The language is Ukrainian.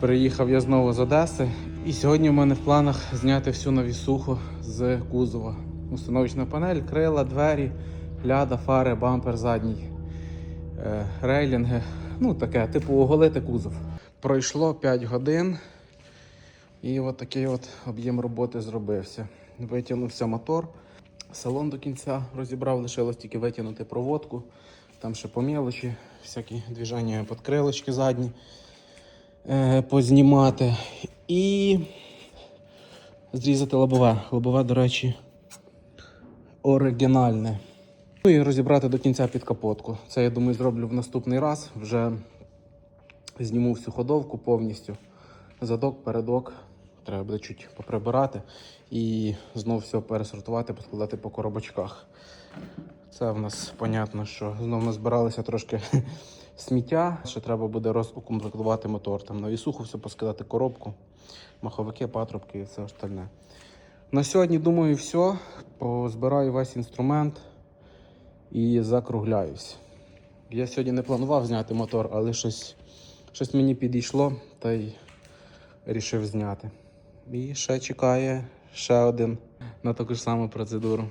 Приїхав я знову з Одеси, і сьогодні в мене в планах зняти всю навісуху з кузова. Установочна панель, крила, двері, ляда, фари, бампер задній, е, рейлінги. Ну таке, типу оголити кузов. Пройшло 5 годин, і от такий от об'єм роботи зробився. Витягнувся мотор, салон до кінця розібрав, лишилось тільки витягнути проводку. Там ще по мелочі, всякі движення підкрилочки задні е, познімати. І зрізати лобове. Лобове, до речі, оригінальне. Ну і розібрати до кінця під капотку. Це, я думаю, зроблю в наступний раз. Вже зніму всю ходовку повністю. Задок, передок. Треба буде чуть поприбирати і знов все пересортувати, поскладати по коробочках. Це в нас понятно, що знов ми збиралися трошки сміття. Ще треба буде розукомплектувати мотор. Там на вісуху все поскидати коробку, маховики, патрубки і все остальне. На сьогодні, думаю, все. Позбираю весь інструмент і закругляюсь. Я сьогодні не планував зняти мотор, але щось, щось мені підійшло та й рішив зняти. І ще чекає ще один на таку ж саму процедуру.